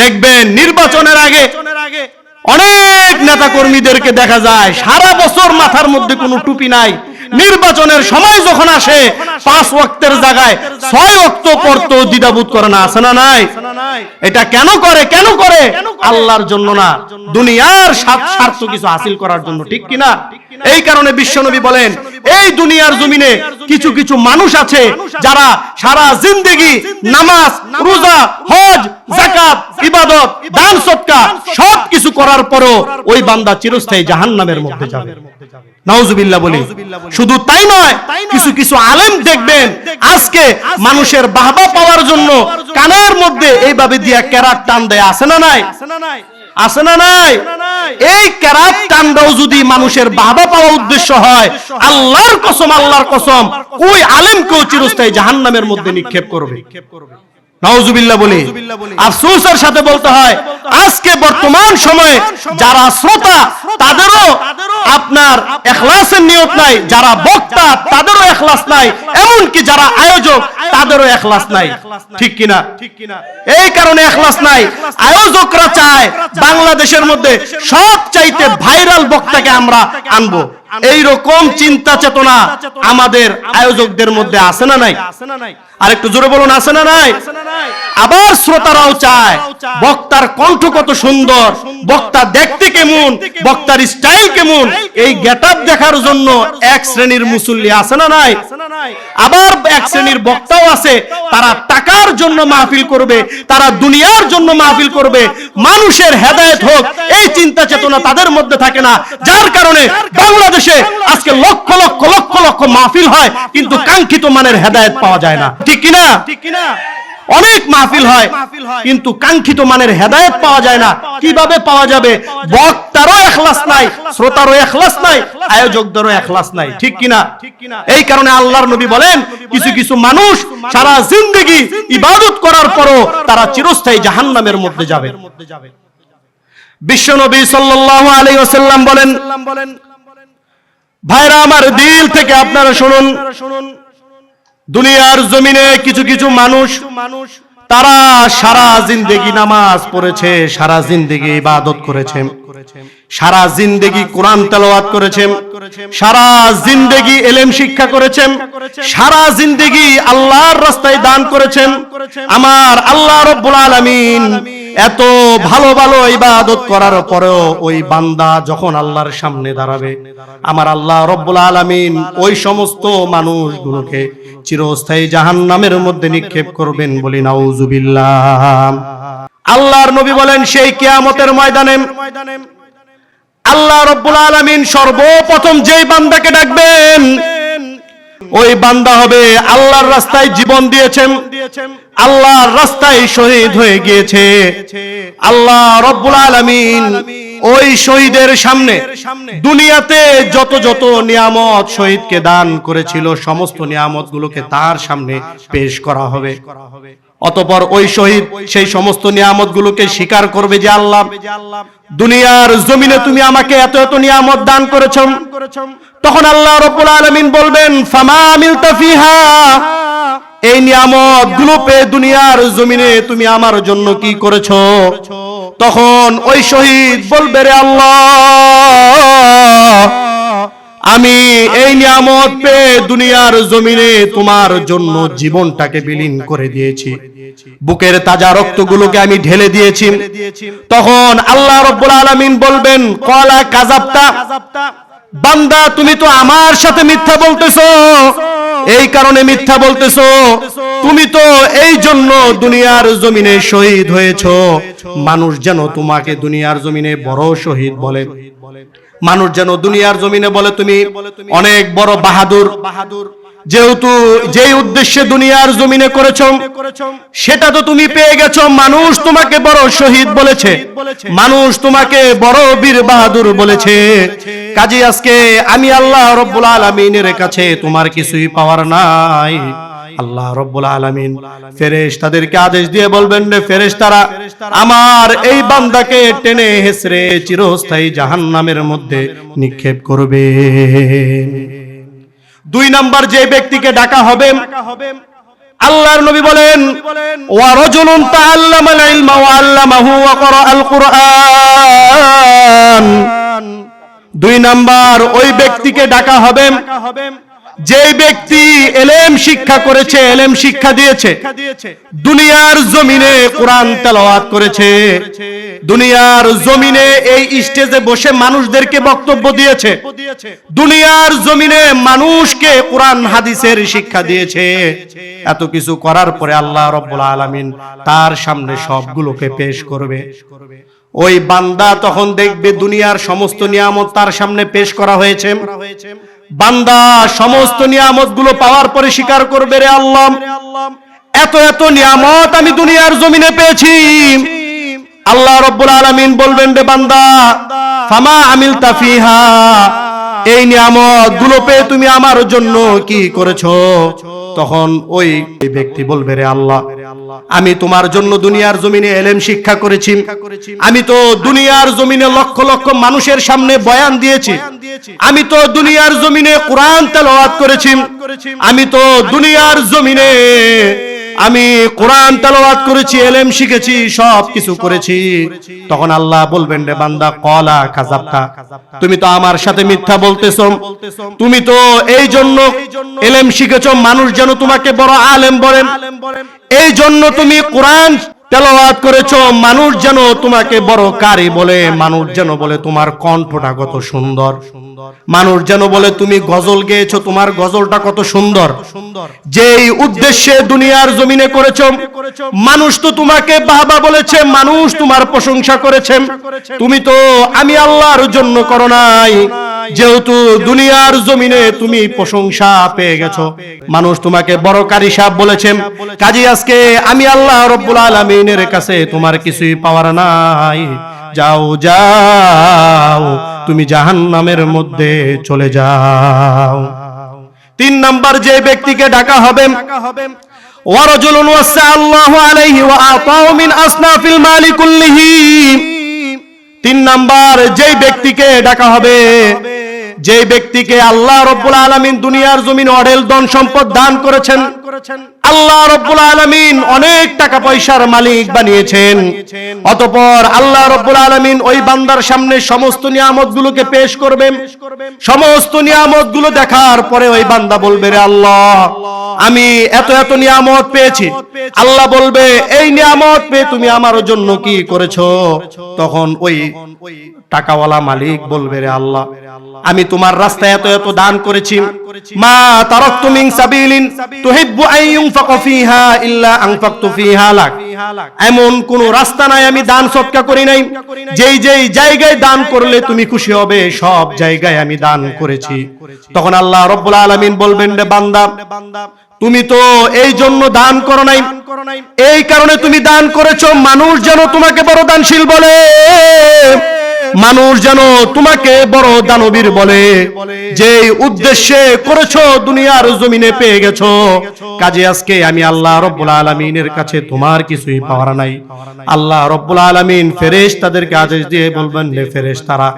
দেখবেন নির্বাচনের আগে অনেক নেতা কর্মীদেরকে দেখা যায়, সারা বছর মাথার মধ্যে কোনো টুপি নাই। নির্বাচনের সময় যখন আসে, পাঁচ ওয়াক্তের জায়গায় ছয় ওয়াক্ত পড়তো দ্বিধাবোধ করে না, আছে না নাই? এটা কেন করে কেন করে? আল্লাহর জন্য না। দুনিয়ার স্বার্থ কিছু হাসিল করার জন্য, ঠিক কিনা? এই কারণে বিশ্বনবী বলেন এই দুনিয়ার জমিনে কিছু কিছু মানুষ আছে যারা সারা জিন্দেগি নামাজ রোজা হজ জাকাত ইবাদত দান সৎকা সব কিছু করার পরও ওই বান্দা চিরস্থায়ী জাহান্নামের মধ্যে যাবে। নাউজুবিল্লাহ বলি। শুধু তাই নয় কিছু কিছু আলেম দেখবেন আজকে মানুষের বাহবা পাওয়ার জন্য কানের মধ্যে এইভাবে দিয়া কেরাত টান দেয় আছে না নাই? আছে না নাই? এই কেরাত টানটাও যদি মানুষের বাবা পাওয়া উদ্দেশ্য হয়, আল্লাহর কসম আল্লাহর কসম, ওই আলেমকেও চিরস্থায়ী জাহান্নামের মধ্যে নিক্ষেপ করবে। নাউজুবিল্লাহ বলি। আফসোসের সাথে বলতে হয় আজকে বর্তমান সময়ে যারা শ্রোতা তাদেরও আপনার এখলাসের নিয়ত নাই। যারা বক্তা তাদেরও এখলাস নাই। এমনকি যারা আয়োজক তাদেরও এখলাস নাই। ঠিক কিনা? এই কারণে এখলাস নাই। আয়োজকরা চায় বাংলাদেশের মধ্যে সব চাইতে ভাইরাল বক্তাকে আমরা আনব। এই রকম চিন্তা চেতনা আমাদের আয়োজকদের মধ্যে আছে না নাই? আর একটু জোরে বলুন আছে না নাই? আবার শ্রোতারাও চায় বক্তার কণ্ঠ কত সুন্দর। বক্তা দেখতে কেমন, বক্তার স্টাইল কেমন, এই গেটআপ দেখার জন্য এক শ্রেণির মুসল্লি আছে না নাই? আবার এক শ্রেণির বক্তাও আছে, তারা টাকার জন্য মাহফিল করবে, তারা দুনিয়ার জন্য মাহফিল করবে, মানুষের হেদায়েত হোক, এই চিন্তা চেতনা তাদের মধ্যে থাকে না, যার কারণে বাংলাদেশে আজকে লক্ষ লক্ষ লক্ষ লক্ষ মাহফিল হয়, কিন্তু কাঙ্ক্ষিত মানের হেদায়েত পাওয়া যায় না। ঠিক কিনা ঠিক কিনা? অনেক মাহফিল হয় কিন্তু কাঙ্ক্ষিত মানের হেদায়েত পাওয়া যায় না। কীভাবে পাওয়া যাবে? বক্তারও এখলাস নাই শ্রোতারও এখলাস নাই আয়োজকদেরও এখলাস নাই। ঠিক কিনা? এই কারণে আল্লাহর নবী বলেন কিছু কিছু মানুষ সারা জিন্দগি ইবাদত করার পরও তারা চিরস্থায়ী জাহান্নামের মধ্যে যাবে। বিশ্বনবী সাল্লাল্লাহু আলাইহি ওয়াসাল্লাম বলেন ভাইরা আমার দিল থেকে আপনারা শুনুন। শুনুন। দুনিয়ার জমিনে কিছু কিছু মানুষ মানুষ তারা সারা জিন্দেগি নামাজ পড়েছে, সারা জিন্দেগি ইবাদত করেছে, সারা জিন্দেগি কোরআন তেলাওয়াত করেছেন সারা জিন্দেগি এলেম শিক্ষা করেছেন সারা জিন্দেগি আল্লাহর রাস্তায় দান করেছেন আমার আল্লাহ রব্বুল আলামিন এত ভালো ভালো ইবাদত করার পরেও ওই বান্দা যখন আল্লাহর সামনে দাঁড়াবে, আমার আল্লাহ রব্বুল আলামিন ওই সমস্ত মানুষগুলোকে চিরস্থায়ী জাহান্নামের মধ্যে নিক্ষেপ করবেন বলি নাউজুবিল্লাহ। আল্লাহর নবী বলেন, সেই কেয়ামতের ময়দানে আল্লাহ রব্বুল আলামিন সর্বপ্রথম যেই বান্দাকে ডাকবেন ওই বান্দা হবে আল্লাহর রাস্তায় জীবন দিয়েছেন। আল্লাহর রাস্তায় শহীদ হয়ে গিয়েছে। আল্লাহ রব্বুল আলামিন ওই শহীদের সামনে দুনিয়াতে যত যত নিয়ামত শহীদকে দান করেছিল, সমস্ত নিয়ামত গুলোকে তার সামনে পেশ করা হবে। অতপর ওই শহীদ সেই সমস্ত নিয়ামত গুলোকে স্বীকার করবে যে আল্লাহ, দুনিয়ার জমিনে তুমি আমাকে এত এত নিয়ামত দান করেছ। তখন আল্লাহ রব্বুল আলামিন বলবেন, ফামা ফিহা? এই নিয়ামতগুলো পেয়ে দুনিয়ার জমিনে তুমি আমার জন্য কি করেছ? তখন ওই শহীদ বলবে, রে আল্লাহ, আমি এই নিয়ামত পেয়ে দুনিয়ার জমিনে তোমার জন্য জীবনটাকে বিলীন করে দিয়েছি। বুকের তাজা রক্তগুলোকে আমি ঢেলে দিয়েছি। তখন আল্লাহ রব্বুল আলামিন বলবেন, কলা কাজাবতা বান্দা, তুমি তো আমার সাথে মিথ্যা বলতেছো। এই কারণে মিথ্যা বলতেছো। তুমি তো এই জন্য দুনিয়ার জমিনে শহীদ হয়েছ। মানুষ যেন তোমাকে দুনিয়ার জমিনে বড় শহীদ বলে। মানুষ যেন দুনিয়ার জমিনে বলে, তুমি অনেক বড় বাহাদুর। বাহাদুর যেহেতু যেই উদ্দেশ্যে দুনিয়ার জমিনে করেছ সেটা তো তুমি পেয়ে গেছো। মানুষ তোমাকে বড় শহীদ বলেছে। মানুষ তোমাকে বড় বীর বাহাদুর বলেছে। কাজী আজকে আমি আল্লাহ রব্বুল আলমিনের কাছে তোমার কিছুই পাওয়ার নাই। আল্লাহ রব্বুল আলামিন ফেরেশতাদেরকে আদেশ দিয়ে বলবেন রে ফেরেশ তারা আমার এই বান্দাকে টেনে হেসরে চিরস্থায়ী জাহান্নামের মধ্যে নিক্ষেপ করবে। দুই নাম্বার যে ব্যক্তিকে ডাকা হবে, আল্লাহর নবী বলেন, ওয়া রাজুলুন তাআল্লামাল ইলমা ওয়া আল্লামাহু ওয়া ক্বরাআল কুরআন। দুই নাম্বার, ওই ব্যক্তিকে ডাকা হবে যে ব্যক্তি এলেম শিক্ষা করেছে এলেম শিক্ষা দিয়েছে দুনিয়ার জমিনে কোরআন তেলাওয়াত করেছে দুনিয়ার জমিনে এই স্টেজে বসে মানুষদেরকে বক্তব্য দিয়েছে দুনিয়ার জমিনে মানুষকে কোরআন হাদিসের শিক্ষা দিয়েছে। এত কিছু করার পরে আল্লাহ রব্বুল আলামিন তার সামনে সবগুলোকে পেশ করবে। ওই বান্দা তখন দেখবে দুনিয়ার সমস্ত নিয়ামত তার সামনে পেশ করা হয়েছে। বান্দা, সমস্ত নিয়ামতগুলো পাওয়ার পরে স্বীকার করবে রে আল্লাহ। এত এত নিয়ামত আমি দুনিয়ার জমিনে পেয়েছি। আল্লাহ রব্বুল আলমিন বলবেন রে বান্দা, ফামা আমিল তাফিহা এই নিয়ামতগুলো পেয়ে তুমি আমার জন্য কি করেছ? তখন ওই ব্যক্তি বলবে, রে আল্লাহ, আমি তোমার জন্য দুনিয়ার জমিনে এলেম শিক্ষা করেছি। আমি তো দুনিয়ার জমিনে লক্ষ লক্ষ মানুষের সামনে বয়ান দিয়েছি। আমি তো দুনিয়ার জমিনে কোরআন তেলাওয়াত করেছি। আমি তো দুনিয়ার জমিনে আমি কোরআন তেলাওয়াত করেছি, এলেম শিখেছি সব কিছু করেছি। তখন আল্লাহ বলবেন, রে বান্দা, কলা কাযাবতা তুমি তো আমার সাথে মিথ্যা বলতেছো। তুমি তো এই জন্য এলেম শিখেছো, মানুষ যেন তোমাকে বড় আলেম বলেন এই জন্য তুমি কোরআন তেলাওয়াত করেছ, মানুষ যেন তোমাকে বড় কারি বলে, মানুষ যেন বলে তোমার কণ্ঠটা কত সুন্দর। মানুষ যেন বলে তুমি গজল গেয়েছো তোমার গজলটা কত সুন্দর। যেই উদ্দেশ্যে দুনিয়ার জমিনে করেছ মানুষ তো তোমাকে বাহবা বলেছে মানুষ তোমার প্রশংসা করেছে। তুমি তো আমি আল্লাহর জন্য করো নাই। যেহেতু দুনিয়ার জমিনে তুমি প্রশংসা পেয়ে গেছো। মানুষ তোমাকে বড় কারি সাহেব বলেছেন কাজী আজকে আমি আল্লাহ রব্বুল আলমিনের কাছে তোমার কিছুই পাওয়ার নাই। যাও যাও তুমি জাহান্নামের মধ্যে চলে যাও তিন নাম্বার যে ব্যক্তিকে ডাকা হবে ورجل وسع الله عليه وأعطاه من أصناف المال كله তিন নাম্বার যেই ব্যক্তিকে ডাকা হবে যে ব্যক্তিকে আল্লাহ রব্বুল আলমিন দুনিয়ার জমিন অডেল ধন সম্পদ দান করেছেন আল্লাহ রব্বুল আলমিন অনেক টাকা পয়সার মালিক বানিয়েছেন। অতপর আল্লাহ রব্বুল আলমিন ওই বান্দার সামনে সমস্ত নিয়ামত গুলোকে পেশ করবেন। সমস্ত নিয়ামতগুলো দেখার পরে ওই বান্দা বলবে রে আল্লাহ আমি এত এত নিয়ামত পেয়েছি। আল্লাহ বলবে এই নিয়ামত পেয়ে তুমি আমার জন্য কি করেছ? তখন ওই টাকাওয়ালা মালিক বলবে রে আল্লাহ আমি তোমার রাস্তায় এত এত দান করেছি। মা তারাকতু মিন সাবিলিন তুহিব্বু তুমি তখন আল্লাহ তুমি তো এই জন্য দান করো নাই। এই কারণে তুমি দান করেছ, মানুষ যেন তোমাকে বড় দানশীল বলে। মানুষ যেন তোমাকে বড় দানবীর বলে যে উদ্দেশ্যে করেছ দুনিয়ার জমিনে পেয়ে গেছো। কাজে আজকে আমি আল্লাহ রব্বুল আলমিনের কাছে তোমার কিছুই পাওয়ার নাই। আল্লাহ রব্বুল আলমিন ফেরেশ তাদেরকে আদেশ দিয়ে বলবেন রে ফেরেশ তারা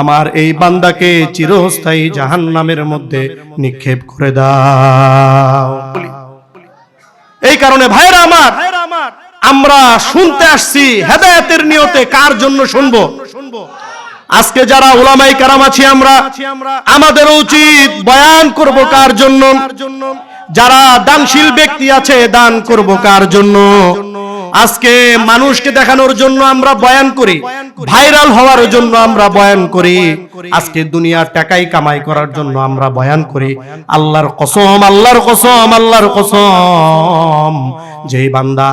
আমার এই বান্দাকে চিরস্থায়ী জাহান নামের মধ্যে নিক্ষেপ করে দাও। এই কারণে ভাইরা আমার, আমরা শুনতে আসছি হেদায়েতের নিয়তে কার জন্য শুনব। আজকে যারা ওলামাই কারাম আছি আমরা আমাদের উচিত বয়ান করব কার জন্য? যারা দানশীল ব্যক্তি আছে দান করব কার জন্য? আজকে মানুষকে দেখানোর জন্য আমরা বয়ান করি। ভাইরাল হওয়ার জন্য আমরা বয়ান করি। আজকে দুনিয়ার টাকাই কামাই করার জন্য আমরা বয়ান করি। আল্লাহর কসম আল্লাহর কসম আল্লাহর কসম। যেই বান্দা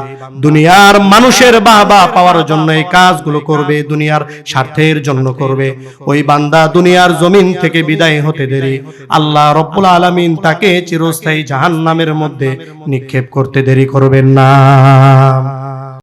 দুনিয়ার মানুষের বাবা পাওয়ার জন্য এই কাজগুলো করবে দুনিয়ার স্বার্থের জন্য করবে। ওই বান্দা দুনিয়ার জমিন থেকে বিদায় হতে দেরি। আল্লাহ রব্বুল আলামিন তাকে চিরস্থায়ী জাহান্নামের মধ্যে নিক্ষেপ করতে দেরি করবেন না।